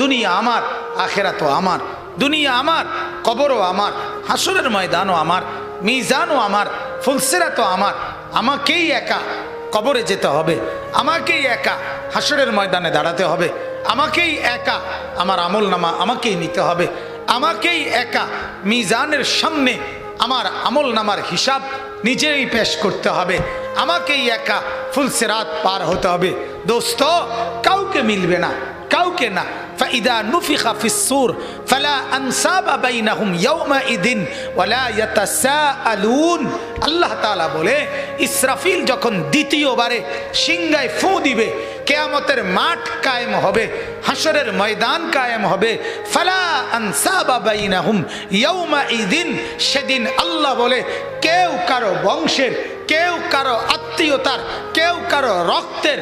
দুনিয়া আমার আখেরা তো আমার, দুনিয়া আমার, কবরও আমার, হাসরের ময়দানও আমার, মিজানও আমার ফুলসেরা তো আমার, আমাকেই একা কবরে যেতে হবে, আমাকেই একা হাসরের ময়দানে দাঁড়াতে হবে, আমাকেই একা আমার আমল নামা আমাকেই নিতে হবে, আমাকেই একা মিজানের সামনে আমার আমল নামার হিসাব নিজেই পেশ করতে হবে, আমাকেই একা ফুলসেরাত পার হতে হবে, দোস্ত, কাউকে মিলবে না। কাউকে না। ফাইদা নুফিখা ফালা আনসাবা বাইনাহুম ওয়ালা ইয়াতাসাআলুন। আল্লাহ তাআলা বলে, ইসরাফিল যখন দ্বিতীয়বারে সিংগায় ফু দিবে, কেয়ামতের মাঠ কায়েম হবে হাসরের ময়দান কায়েম হবে, ফালা আনসাবা বাইনাহুম ইয়াউমাইদিন। সেদিন আল্লাহ বলে, কেউ কারও বংশের, কেউ কারও আত্মীয়তার, কেউ কারও রক্তের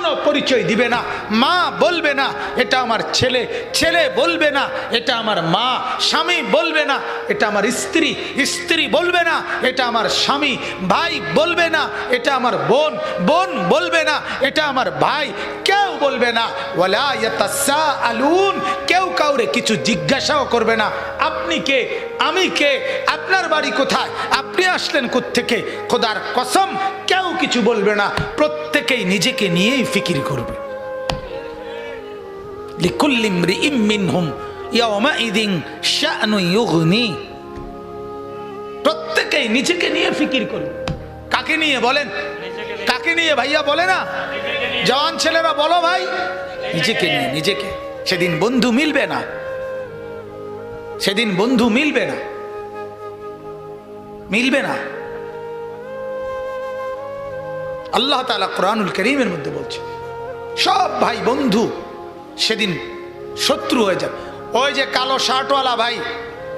কোনো পরিচয় দিবে না। মা বলবে না, এটা আমার ছেলে। ছেলে বলবে না, এটা আমার মা। স্বামী বলবে না, এটা আমার স্ত্রী। স্ত্রী বলবে না, এটা আমার স্বামী। ভাই বলবে না, এটা আমার বোন। বোন বলবে না, এটা আমার ভাই। বলবে না। আলুন কেউ কাউরে কিছু জিজ্ঞাসাও করবে না। আপনি কে? আমি কে? আপনার বাড়ি কোথায়? আপনি আসলেন থেকে খোদার কসম, কেউ কিছু বলবে না। প্রত্যেকেই নিজেকে নিয়েই ফিকির করবে। প্রত্যেকেই নিজেকে নিয়ে ফিকির করবে। কাকে নিয়ে বলেন? কাকে নিয়ে ভাইয়া বলে না? জওয়ান ছেলেরা, বলো ভাই। নিজেকে নিয়ে, নিজেকে। সেদিন বন্ধু মিলবে না। সেদিন বন্ধু মিলবে না। মিলবে না। আল্লাহ তালা কোরআনুল করিমের মধ্যে বলছে, সব ভাই বন্ধু সেদিন শত্রু হয়ে যাবে। ওই যে কালো শার্টওয়ালা ভাই,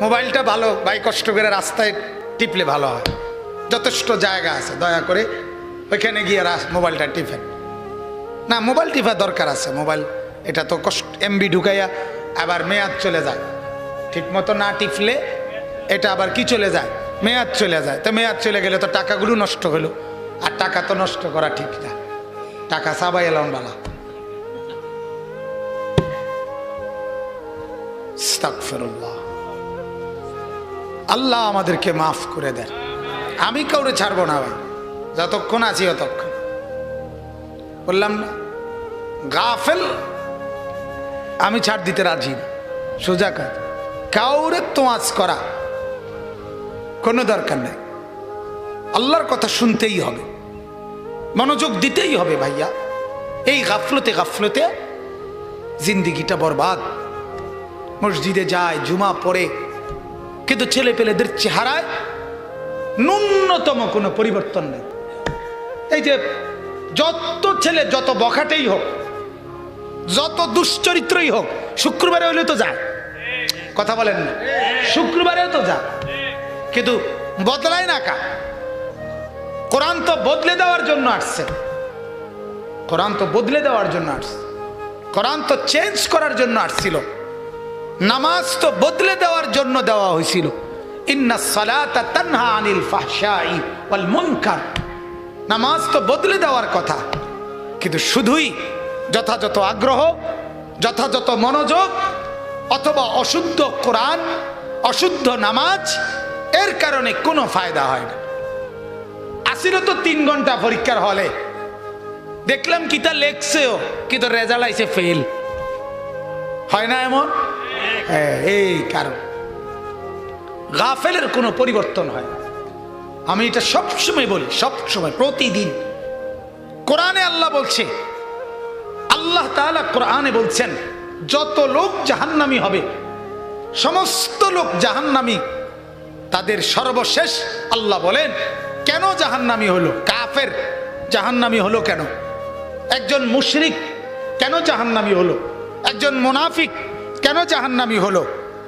মোবাইলটা ভালো, ভাই কষ্ট করে রাস্তায় টিপলে ভালো হয়। যথেষ্ট জায়গা আছে, দয়া করে। ওইখানে গিয়ে মোবাইলটা টিপেন। না, মোবাইল টিপা দরকার আছে, মোবাইল। এটা তো কষ্ট এমবি ঢুকাইয়া আবার মেয়াদ চলে যায়। ঠিক মতো না টিপলে এটা আবার কি চলে যায়? মেয়াদ চলে যায়। তো মেয়াদ চলে গেলে তো টাকাগুলো নষ্ট হলো। আর টাকা তো নষ্ট করা ঠিক না। টাকা সাবাই এলাম বালা। আল্লাহ আমাদেরকে মাফ করে দেন। আমি কাউরে ছাড়বো না ভাই। যতক্ষণ আছি ততক্ষণ বললাম না? গাফেল, আমি ছাড় দিতে রাজি না। সোজা কাজ কাউরে তোয়াজ করা কোনো দরকার নেই। আল্লাহর কথা শুনতেই হবে। মনোযোগ দিতেই হবে ভাইয়া। এই গাফলতে গাফলতে জিন্দিগিটা বরবাদ। মসজিদে যায়, জুমা পড়ে, কিন্তু ছেলে পেলেদের চেহারায় ন্যূনতম কোনো পরিবর্তন নেই। এই যে যত ছেলে যত বখাটেই হোক যত দুশ্চরিত্রই হোক, শুক্রবারে হইলে তো যায় কথা বলেন না। শুক্রবারেও তো যায় কিন্তু বদলায় না কা। কোরআন তো বদলে দেওয়ার জন্য আসছে। কোরআন তো বদলে দেওয়ার জন্য আসছে। কোরআন তো চেঞ্জ করার জন্য আসছিল। নামাজ তো বদলে দেওয়ার জন্য দেওয়া হয়েছিল। নামাজ তো বদলে দেওয়ার কথা। কিন্তু শুধুই যথাযথ আগ্রহ, যথাযথ মনোযোগ অথবা অশুদ্ধ কোরআন, অশুদ্ধ নামাজ, এর কারণে কোনো ফায়দা হয় না। আসিল তো তিন ঘণ্টা পরীক্ষার হলে। দেখলাম কি তা লেখছেও কিন্তু রেজাল্ট আইসে ফেল। হয় না এমন? হ্যাঁ এই কারণ। গাফেলের কোনো পরিবর্তন হয় না। আমি এটা সবসময় বলি, সবসময়, প্রতিদিন। কোরআনে আল্লাহ বলছে আল্লাহ তাআলা কোরআনে বলছেন, যত লোক জাহান্নামি হবে, সমস্ত লোক জাহান্নামি, তাদের সর্বশেষ আল্লাহ বলেন, কেন জাহান্নামি হলো? কাফের জাহান্নামি হলো কেন? একজন মুশরিক কেন জাহান্নামি হলো? একজন মুনাফিক কেন জাহান্নামি হলো?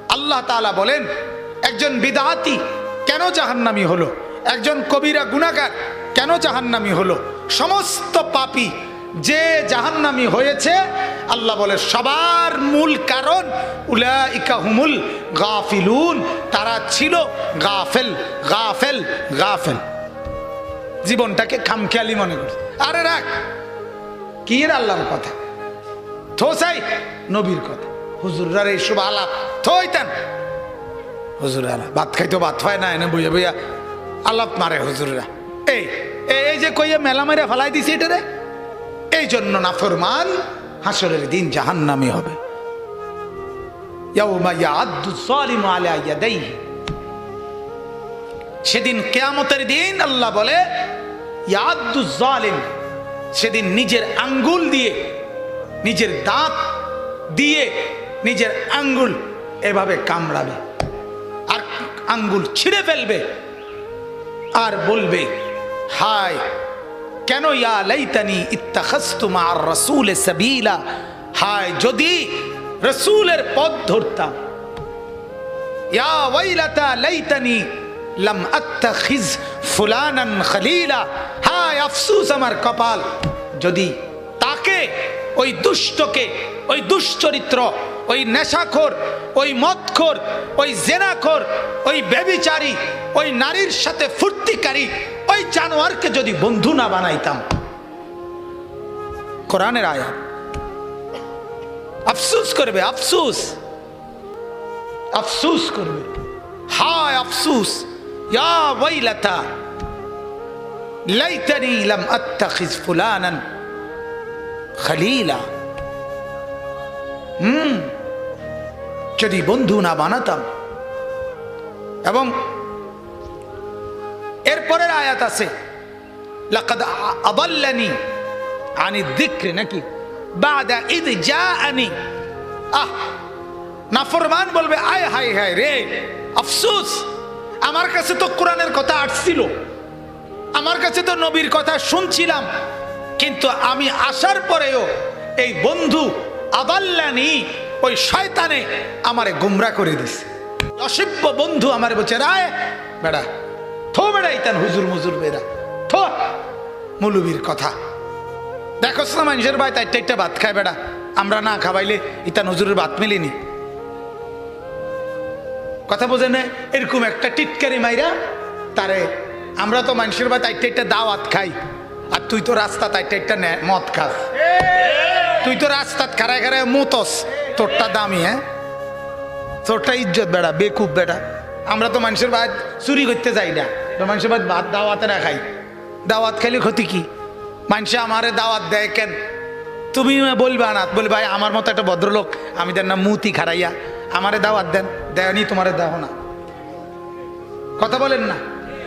আল্লাহ তাআলা বলেন, একজন বিদাতি কেন জাহান্নামি হলো? একজন কবিরা গুণাগার কেন জাহান্নামি হলো? সমস্ত পাপী যে জাহান্নামি হয়েছে, আল্লাহ বলে, সবার মূল কারণ উলাইকা হুমুল গাফিলুন, তারা ছিল গাফেল গাফেল গাফেল। জীবনটাকে খামখেয়ালি মনে করছে আরে রাখ, কি আল্লাহর কথা? থোসাই নবীর কথা। হুজুররা এইসব আলাপ থইতেন হুজুর আলাপ ভাত খাইতো ভাত খায় না, এনে বইয়া বইয়া আলাপ মারে হুজুররা। এই, এই- যে কইয়া মেলা মেরে ফেলাই দিছে এটা রে? এই জন্য নাফরমান, হাসরের দিন জাহান্নামি হবে। সেদিন কেয়ামতের দিন আল্লাহ বলে সেদিন নিজের আঙ্গুল দিয়ে, নিজের দাঁত দিয়ে, নিজের আঙ্গুল এভাবে কামড়াবে, আর আঙ্গুল ছিঁড়ে ফেলবে, আর বলবে, হায় কেন ইয়া লাইতানি ইত্তাখাস্তু মা'আর রাসূল সাবিলা? হায়, যদি রসুলের পথ ধরতাম। ইয়া ওয়াইলাতা লাইতানি লাম আত্তাখিজ ফুলানান খলিলা। হায়, আফসোস আমার কপাল। যদি তাকে, ওই দুষ্টকে, ওই দুশ্চরিত্র, ওই নেশাখোর, ওই মদখোর, ওই জেনাখোর, ওই বেবিচারী ওই নারীর সাথে ফুর্তিকারী ওই জানোয়ারকে যদি বন্ধু না বানাইতাম। কোরআনের আয়াত। আফসুস করবে, আফসুস। আফসুস করবে। হায় আফসুস যদি বন্ধু না বানাতাম। এবং এরপরের আয়াত আছে, লাকাদ আবাল্লানি আনি দিক্রি নাকি? বাদা ইদ যা আনি আহ, নাফরমান বলবে, আয় হায় হায় রে, আফসোস, আমার কাছে তো কোরআনের কথা আসছিল, আমার কাছে তো নবীর কথা শুনছিলাম, কিন্তু আমি আসার পরেও এই বন্ধু আবাল্লানি ওই শয়তানে আমারে গুমরা করে দিছে। অসভ্য বন্ধু আমার বলছে, রায়, বেড়া থো বেড়া ইতান হুজুর মুজুর বেড়া। থো। মুলুবির কথা। দেখো না মানুষের ভাই তাইটা একটা ভাত খায় বেড়া। আমরা না খাবাইলে ইতান হুজুরের ভাত মিলিনি। কথা বোঝে না? এরকম একটা টিটকারি মাইরা তারে আমরা তো মানুষের ভাই তাইটা একটা দাওয়াত খাই। আর তুই তো রাস্তা তাইটা একটা মদ খাস। তুই তো রাস্তাত খারায় খারায় মতস। তোরটা দামি হ্যাঁ? তোরটা ইজ্জত বেড়া, বেকুব বেড়া। আমরা তো মানুষের ভাত চুরি করতে যাই না। মানুষের ভাত ভাত দাওয়াতে না খাই। দাওয়াত খাইলে ক্ষতি কি? মানুষে আমারে দাওয়াত দেয় কেন? তুমি বলবা না বলবে ভাই, আমার মতো একটা ভদ্রলোক, আমি দেন না মুতি খারাইয়া আমারে দাওয়াত দেন। দেয়নি, তোমারে দেহ না। কথা বলেন না।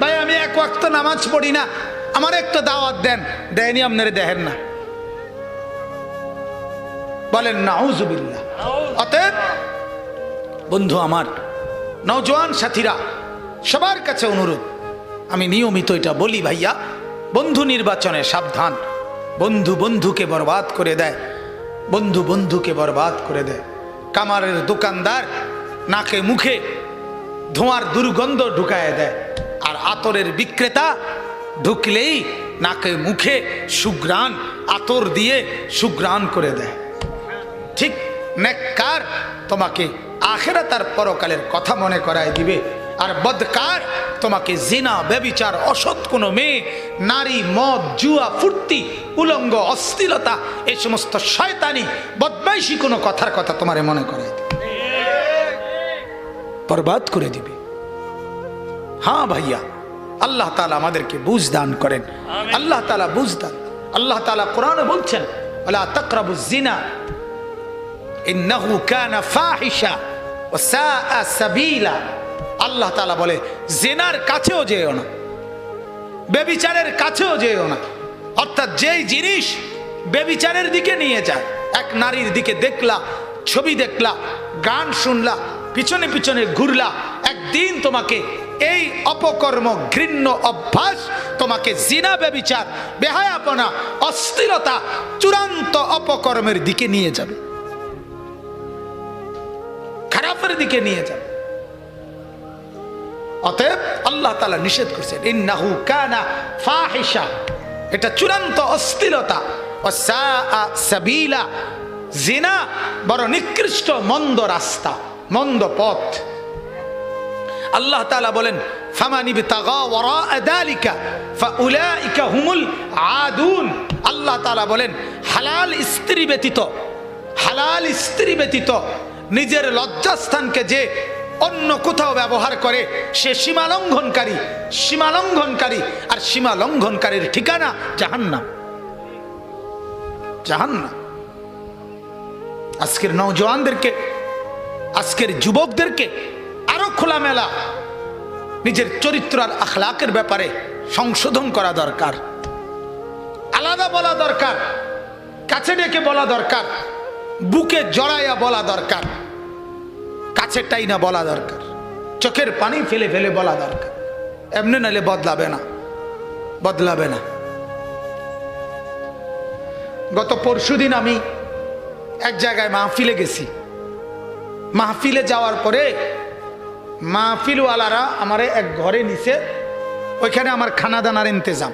ভাই, আমি এক ওয়াক্ত নামাজ পড়ি না, আমার একটা দাওয়াত দেন। দেয়নি, আপনারে দেহেন না। বলেন, নাউজুবিল্লাহ। অতএব, বন্ধু আমার নওজোয়ান সাথীরা, সবার কাছে অনুরোধ। আমি নিয়মিত এটা বলি ভাইয়া, বন্ধু নির্বাচনে সাবধান। বন্ধু বন্ধুকে বরবাদ করে দেয়। বন্ধু বন্ধুকে বরবাদ করে দেয়। কামারের দোকানদার নাকে মুখে ধোঁয়ার দুর্গন্ধ ঢুকায় দেয়। আর আতরের বিক্রেতা ঢুকলেই নাকে মুখে সুগ্রাণ আতর দিয়ে সুগ্রাণ করে দেয়। ঠিক নেককার তোমাকে আখেরা তার পরকালের কথা মনে করায় দিবে। আর বদকার তোমাকে জিনা ব্যবিচার অসৎ কোনো মেয়ে নারী মদ জুয়া ফুর্তি উলঙ্গ অস্থিরতা এই সমস্ত শয়তানি বদমাইশি কোনো কথার কথা তোমারে মনে করায় দিবে। বরবাদ করে দিবে। হ্যাঁ ভাইয়া আল্লাহ তালা আমাদেরকে বুঝ দান করেন। আল্লাহ তালা বুঝ দান। আল্লাহ তালা কোরআনে বলছেন আল্লাহ তকরাবু জিনা ইন্নাহু কানা ফাহিশা ওয়া সাআ সাবিলা। আল্লাহ তাআলা বলে, জেনার কাছেও যেও না, বেবিচারের কাছেও যেও না। অর্থাৎ যেই জিনিস বেবিচারের দিকে নিয়ে যায়, এক নারীর দিকে দেখলা, ছবি দেখলা, গান শুনলা, পিছনে পিছনে ঘুরলা, একদিন তোমাকে এই অপকর্ম ঘৃণ্য অভ্যাস, তোমাকে জিনা, বেবিচার, বেহায়াপনা, অস্থিরতা চূড়ান্ত অপকর্মের দিকে নিয়ে যাবে। খারাপের দিকে নিয়ে যাবে। অতএব আল্লাহ তালা নিষেধ করছেন, ইন্নাহু কানা ফাহিশা। এটা চূড়ান্ত অস্থিরতা। জিনা বড় নিকৃষ্ট, মন্দ রাস্তা, মন্দ পথ। আল্লাহ তাআলা বলেন আল্লাহ তাআলা বলেন, হালাল স্ত্রী ব্যতীত, হালাল স্ত্রী ব্যতীত নিজের লজ্জাস্থানকে যে অন্য কোথাও ব্যবহার করে, সে সীমা লঙ্ঘনকারী সীমা লঙ্ঘনকারী আর সীমা লঙ্ঘনকারীর ঠিকানা জাহান্নাম। জাহান্নাম। আজকের নৌজওয়ানদেরকে আজকের যুবকদেরকে আরও খোলামেলা নিজের চরিত্র আর আখলাকের ব্যাপারে সংশোধন করা দরকার। আলাদা বলা দরকার, কাছে ডেকে বলা দরকার। বুকে জড়াইয়া বলা দরকার, কাছে টাইনা বলা দরকার, চোখের পানি ফেলে ফেলে বলা দরকার। এমনি নাইলে বদলাবে না বদলাবে না। গত পরশুদিন আমি এক জায়গায় মাহফিলে গেছি। মাহফিলে যাওয়ার পরে মাহফিলওয়ালারা আমারে এক ঘরে নিছে, ওইখানে আমার খানা দানার ইন্তজাম।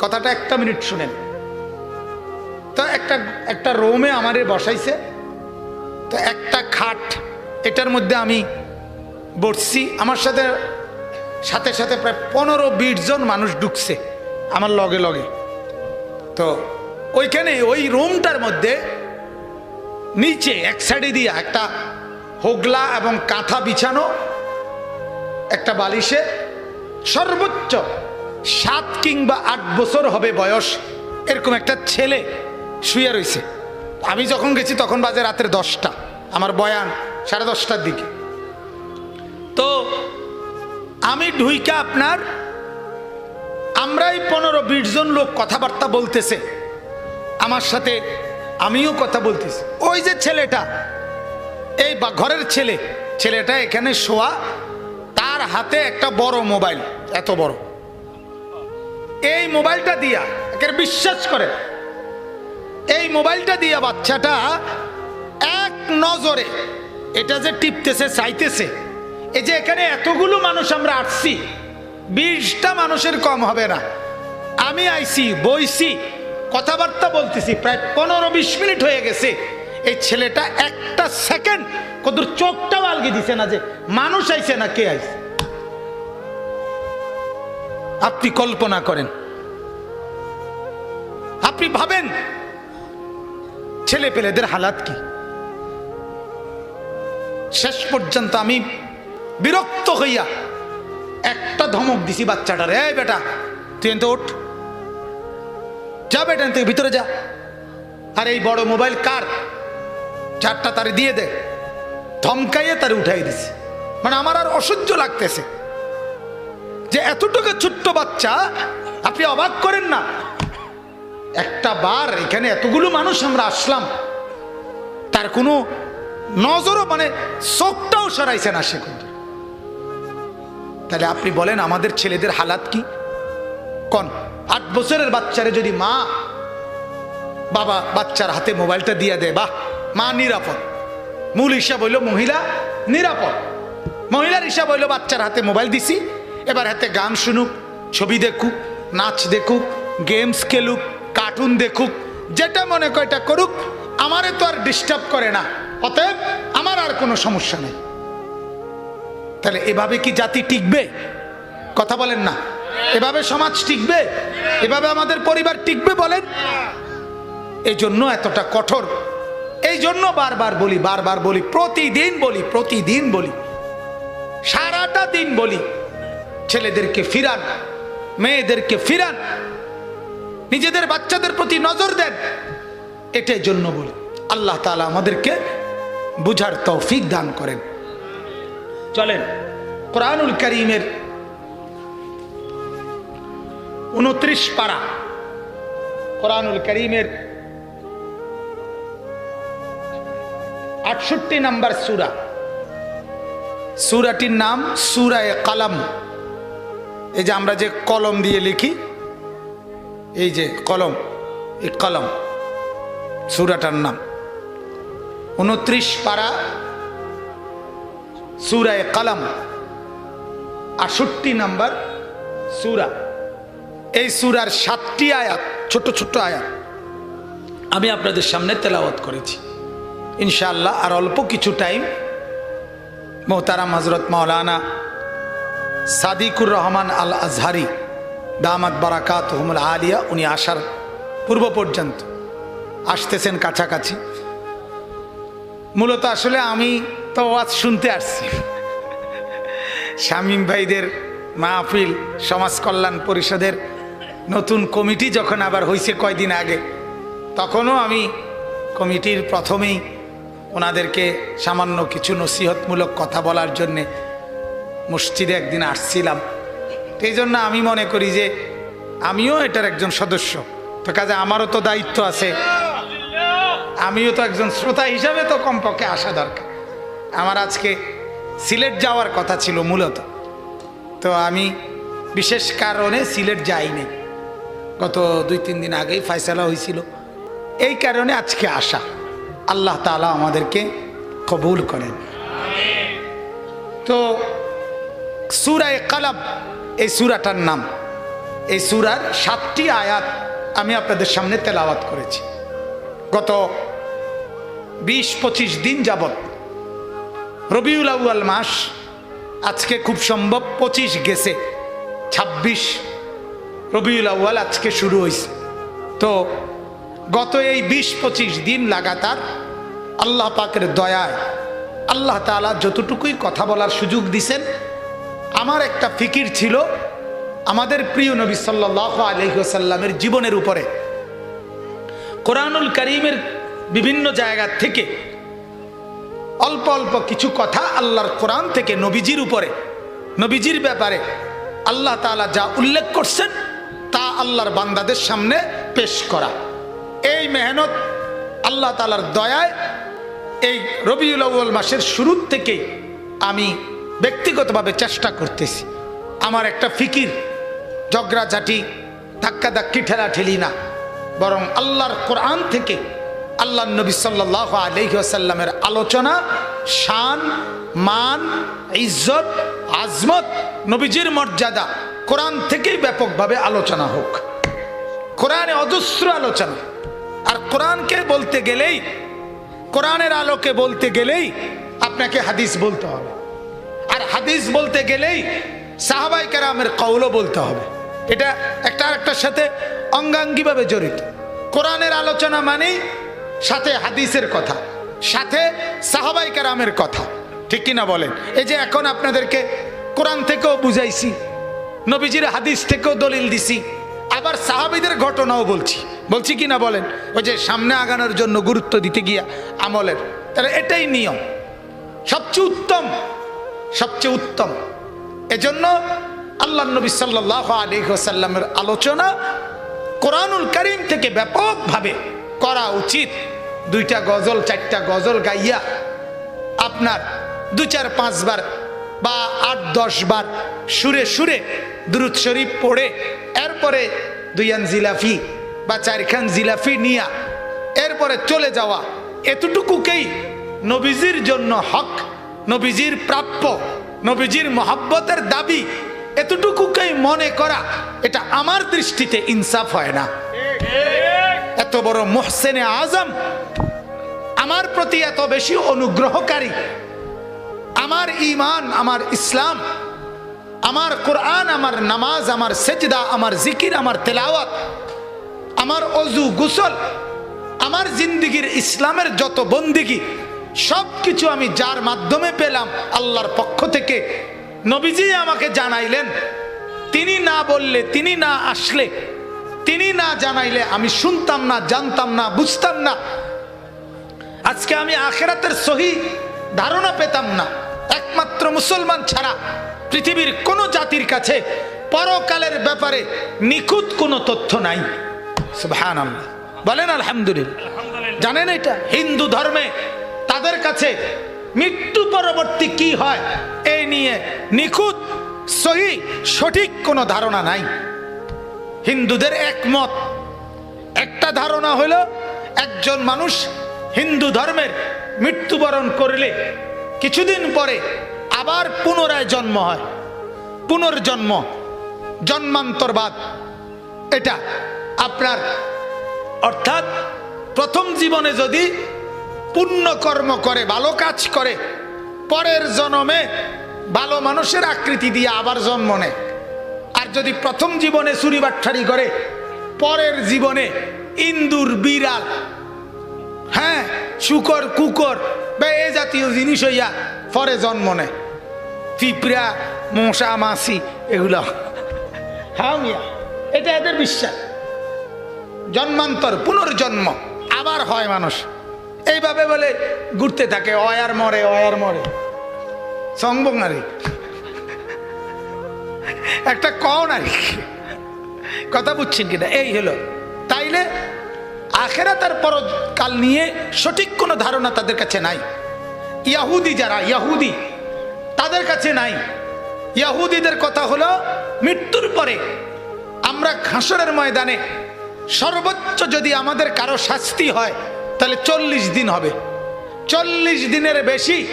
কথাটা একটা মিনিট শুনেন। তো একটা একটা রোমে আমারে বসাইছে। তো একটা খাট, এটার মধ্যে আমি বসছি। আমার সাথে সাথে সাথে প্রায় পনেরো, বিশ জন মানুষ ঢুকছে আমার লগে লগে। তো ওইখানে ওই রুমটার মধ্যে নিচে এক সাইডে দিয়া একটা হোগলা এবং কাঁথা বিছানো, একটা বালিশে সর্বোচ্চ সাত কিংবা আট বছর হবে বয়স, এরকম একটা ছেলে শুয়ে রয়েছে আমি যখন গেছি তখন বাজে রাতের দশটা। আমার বয়ান সাড়ে দশটার দিকে। তো আমি ঢুইকা আপনার, আমরাই পনেরো বিশ জন লোক কথাবার্তা বলতেছে। আমার সাথে আমিও কথা বলতেছি। ওই যে ছেলেটা, এই বা ঘরের ছেলে, ছেলেটা এখানে শোয়া, তার হাতে একটা বড় মোবাইল, এত বড়। এই মোবাইলটা দিয়া একে বিশ্বাস করে এই মোবাইলটা দিয়া বাচ্চাটা এক নজরে, এটা যে টিপতেছে, চাইতেছে। এই যে এখানে এতগুলো মানুষ আমরা আসছি, বিশটা মানুষের কম হবে না। আমি আইছি, বইছি, কথাবার্তা বলতেছি, প্রায় পনেরো বিশ মিনিট হয়ে গেছে। এই ছেলেটা একটা সেকেন্ড কত চোখটাও আলগে দিছে না যে, মানুষ আইছে না কে আইছে? আপনি কল্পনা করেন। আপনি ভাবেন ছেলে পেলেদের হালাত কি? শেষ পর্যন্ত আমি বিরক্ত হইয়া একটা ধমক দিছি বাচ্চাটারে, এই বেটা, তুই এনতে ওঠ। যা বেটা তুই ভিতরে যা। আর এই বড় মোবাইল কার? চারটা তারে দিয়ে দে। ধমকাইয়ে তারে উঠাই দিছি। মানে আমার আর অসহ্য লাগতেছে যে এতটুকু ছোট্ট বাচ্চা, আপনি অবাক করেন না একটা বার এখানে এতগুলো মানুষ আমরা আসলাম, তার কোনো নজরও মানে চোখটাও সরাইছে না সে কিন্তু তাহলে আপনি বলেন আমাদের ছেলেদের হালাত কি? কন, আট বছরের বাচ্চারে যদি মা বাবা বাচ্চার হাতে মোবাইলটা দিয়ে দেয়, বাহ, মা নিরাপদ। মূল হিসাব হইল মহিলা নিরাপদ। মহিলার হিসাব হইল বাচ্চার হাতে মোবাইল দিছি, এবার হাতে গান শুনুক, ছবি দেখুক, নাচ দেখুক, গেমস খেলুক কার্টুন দেখুক, যেটা মনে কয়টা করুক, আমারে তো আর ডিস্টার্ব করে না। অতএব আমার আর কোনো সমস্যা নেই। তাহলে এভাবে কি জাতি টিকবে? কথা বলেন না। এভাবে সমাজ টিকবে? এভাবে আমাদের পরিবার টিকবে বলেন? এই জন্য এতটা কঠোর। এই জন্য বারবার বলি বারবার বলি, প্রতিদিন বলি প্রতিদিন বলি। সারাটা দিন বলি, ছেলেদেরকে ফিরান, মেয়েদেরকে ফিরান নিজেদের বাচ্চাদের প্রতি নজর দেন। এটাই জন্য বলি, আল্লাহ তালা আমাদেরকে বুঝার তৌফিক দান করেন। চলেন, কোরআনুল করিমের উনত্রিশ পাড়া কোরআনুল করিমের আটষট্টি নাম্বার সুরা। সুরাটির নাম সুরায় কালাম। এই যে আমরা যে কলম দিয়ে লিখি এই যে কলম, এই কলম, সুরাটার নাম। উনত্রিশ পারা সুরায় কালাম, আটষট্টি নাম্বার সুরা। এই সুরার সাতটি আয়াত, ছোট ছোট আয়াত, আমি আপনাদের সামনে তেলাওয়াত করেছি। ইনশাআল্লাহ আর অল্প কিছু টাইম মোহতারাম হজরত মৌলানা সাদিকুর রহমান আল আজহারি দামাত বারাকাত হুমুল আলিয়া, উনি আসার পূর্ব পর্যন্ত আসতেছেন কাছাকাছি। মূলত আসলে আমি তো ওয়াজ শুনতে আসছি। শামীম ভাইদের মাহফিল, সমাজ কল্যাণ পরিষদের নতুন কমিটি যখন আবার হয়েছে কয়দিন আগে, তখনও আমি কমিটির প্রথমেই ওনাদেরকে সামান্য কিছু নসিহতমূলক কথা বলার জন্যে মসজিদে একদিন আসছিলাম। এই জন্য আমি মনে করি যে আমিও এটার একজন সদস্য। তো কাজে আমারও তো দায়িত্ব আছে। আমিও তো একজন শ্রোতা হিসাবে তো কমপক্ষে আসা দরকার। আমার আজকে সিলেট যাওয়ার কথা ছিল মূলত। তো আমি বিশেষ কারণে সিলেট যাইনি। গত দুই, তিন দিন আগেই ফয়সালা হয়েছিল। এই কারণে আজকে আসা। আল্লাহ তালা আমাদেরকে কবুল করেন। তো সুরায় কালাম এই সুরাটার নাম। এই সুরার সাতটি আয়াত আমি আপনাদের সামনে তেলাওয়াত করেছি। গত বিশ পঁচিশ দিন যাবৎ রবিউল আউয়াল মাস, আজকে খুব সম্ভব পঁচিশ গেছে, ছাব্বিশ রবিউল আউয়াল আজকে শুরু হয়েছে তো গত এই বিশ পঁচিশ দিন লাগাতার আল্লাহ পাকের দয়ায় আল্লাহ তালা যতটুকুই কথা বলার সুযোগ দিছেন আমার একটা ফিকির ছিল আমাদের প্রিয় নবী সাল্লাহ আলহিসাল্লামের জীবনের উপরে। কোরআনুল করিমের বিভিন্ন জায়গা থেকে অল্প অল্প কিছু কথা আল্লাহর কোরআন থেকে নবীজির উপরে, নবীজির ব্যাপারে আল্লাহ তাআলা যা উল্লেখ করছেন তা আল্লাহর বান্দাদের সামনে পেশ করা। এই মেহনত আল্লাহ তাআলার দয়ায় এই রবিউল মাসের শুরুর থেকেই আমি ব্যক্তিগতভাবে চেষ্টা করতেছি। আমার একটা ফিকির, ঝগড়াঝাটি ধাক্কা ধাক্কি ঠেলা ঠেলি না। বরং আল্লাহর কোরআন থেকে আল্লাহ নবী সাল্লাহ আলহিহাসাল্লামের আলোচনা, শান, মান, ইজ্জত, আজমত, নবীজির মর্যাদা কোরআন থেকেই ব্যাপকভাবে আলোচনা হোক। কোরআনে অজস্র আলোচনা। আর কোরআনকে বলতে গেলেই, কোরআনের আলোকে বলতে গেলেই আপনাকে হাদিস বলতে হবে। আর হাদিস বলতে গেলেই সাহাবাই কেরামের কৌলও বলতে হবে। এটা একটা আরেকটার সাথে অঙ্গাঙ্গিভাবে জড়িত। কোরআনের আলোচনা মানেই সাথে হাদিসের কথা, সাথে সাহাবাই কেরামের কথা। ঠিক কিনা বলেন? এই যে এখন আপনাদেরকে কোরআন থেকেও বুঝাইছি, নবীজির হাদিস থেকেও দলিল দিছি, আবার সাহাবিদের ঘটনাও বলছি। বলছি কি না বলেন? ওই যে সামনে আগানোর জন্য গুরুত্ব দিতে গিয়া আমলের। তাহলে এটাই নিয়ম। সবচেয়ে উত্তম সবচেয়ে উত্তম। এজন্য আল্লাহ নবী সাল্লাহ আলিহাসাল্লামের আলোচনা কোরআনুল করিম থেকে ব্যাপকভাবে করা উচিত। দুইটা গজল, চারটা গজল গাইয়া আপনার দু চার পাঁচবার বা আট, দশ বার সুরে সুরে দুরুদ শরীফ পড়ে, এরপরে দুইয়ান জিলাফি বা চারখান জিলাফি নিয়া, এরপরে চলে যাওয়া এতটুকুকেই নবীজির জন্য হক। নবীজির প্রাপ্য, নবীজির মহাব্বতের দাবি এতটুকুকেই মনে করা, এটা আমার দৃষ্টিতে ইনসাফ হয় না। এত বড় মোহসেনে আজম আমার প্রতি এত বেশি অনুগ্রহকারী। আমার ইমান আমার ইসলাম, আমার কোরআন, আমার নামাজ, আমার সেজদা, আমার জিকির, আমার তেলাওয়াত, আমার অজু, গুসল, আমার জিন্দিগির ইসলামের যত বন্দিগি সব কিছু আমি যার মাধ্যমে পেলাম, আল্লাহর পক্ষ থেকে। নবীজি আমাকে জানাইলেন, তিনি না বললে, তিনি না আসলে, তিনি না জানাইলে আমি শুনতাম না, জানতাম না, বুঝতাম না। আজকে আমি আখেরাতের সহি ধারণা পেতাম না। একমাত্র মুসলমান ছাড়া পৃথিবীর কোনো জাতির কাছে পরকালের ব্যাপারে নিখুঁত কোনো তথ্য নাই। বলেন আলহামদুলিল্লাহ। জানেন এটা? হিন্দু ধর্মে তাদের কাছে মৃত্যু পরবর্তী কি হয় এই নিয়ে নিখুঁত, সহি, সঠিক কোনো ধারণা নাই। হিন্দুদের একমত। একটা ধারণা হলো একজন মানুষ হিন্দু ধর্মের মৃত্যুবরণ করলে কিছুদিন পরে আবার পুনরায় জন্ম হয়। পুনর্জন্ম, জন্মান্তরবাদ। এটা আপনার, অর্থাৎ প্রথম জীবনে যদি পুণ্য কর্ম করে, ভালো কাজ করে, পরের জন্মে ভালো মানুষের আকৃতি দিয়ে আবার জন্ম নেয়। আর যদি প্রথম জীবনে চুরি বাট্টারি করে, পরের জীবনে ইন্দুর, বিড়াল হ্যাঁ শুকর, কুকর, বা এ জাতীয় জিনিস হইয়া পরে জন্ম নেয়। পিঁপড়া, মশা, মাছি, এগুলো। হ্যাঁ এটা এদের বিশ্বাস। জন্মান্তর, পুনর্জন্ম, আবার হয় মানুষ। এইভাবে বলে ঘুরতে থাকে অয়ার মরে অয়ার মরে। সংবং নারী একটা কও নারী কথা বুঝছেন কিনা? এই হলো। তাইলে আখেরা তার পরকাল নিয়ে সঠিক কোনো ধারণা তাদের কাছে নাই। ইয়াহুদি যারা, ইয়াহুদি, তাদের কাছে নাই। ইয়াহুদিদের কথা হলো, মৃত্যুর পরে আমরা ঘাসরের ময়দানে সর্বোচ্চ যদি আমাদের কারও শাস্তি হয় তাহলে চল্লিশ দিন হবে। চল্লিশ দিনের বেশি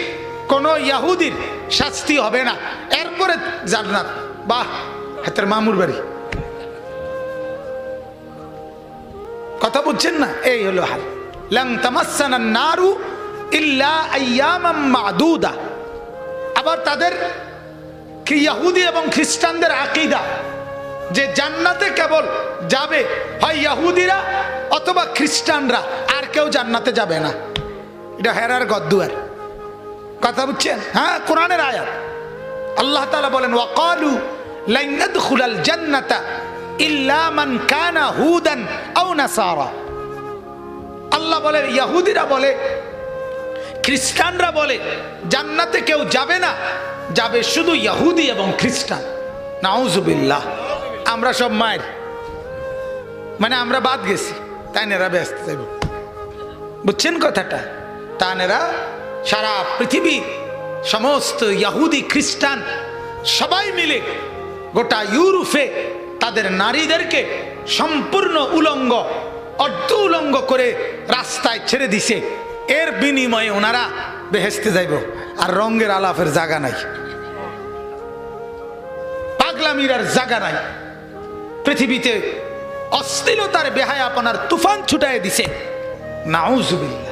কোনো ইয়াহুদির শাস্তি হবে না। এরপরে জান্নাত। বাহ, হাতের মামুর বাড়ি। কথা বুঝছেন না? এই হলো হাল। লং তামাসানা নারু মাদুদা। আবার তাদের ইয়াহুদি এবং খ্রিস্টানদের আকিদা? যে জান্নাতে কেবল যাবে, হয় ইয়াহুদিরা অথবা খ্রিস্টানরা। কেউ জান্নাতে যাবে না। এটা হেরার গদ্দুয়ার। কথা বুঝছেন? হ্যাঁ কোরআনের আয়াত। আল্লাহ তাআলা বলেন, ওয়াকালু লান নাদখুলাল জান্নাতা ইল্লা মান কানা হুদান আও আল্লাহ বলে ইহুদিরা বলে, খ্রিস্টানরা বলে, জান্নাতে কেউ যাবে না, যাবে শুধু ইহুদি এবং খ্রিস্টান। নাউজুবিল্লাহ। আমরা সব মায়ের। মানে আমরা বাদ গেছি। তাই নেরা ব্যস্ত। যাইব বুঝছেন কথাটা? তানেরা সারা পৃথিবী সমস্ত ইয়াহুদি খ্রিস্টান সবাই মিলে গোটা ইউরোপে তাদের নারীদেরকে সম্পূর্ণ উলঙ্গ, অর্ধ উলঙ্গ করে রাস্তায় ছেড়ে দিছে। এর বিনিময়ে ওনারা বেহেস্তে যাইব, আর রঙ্গের আলাপের জায়গা নাই। পাগলামির আর জায়গা নাই। পৃথিবীতে অশ্লীলতার বেহায় আপনার তুফান ছুটায় দিছে। নাউজুবিল্লাহ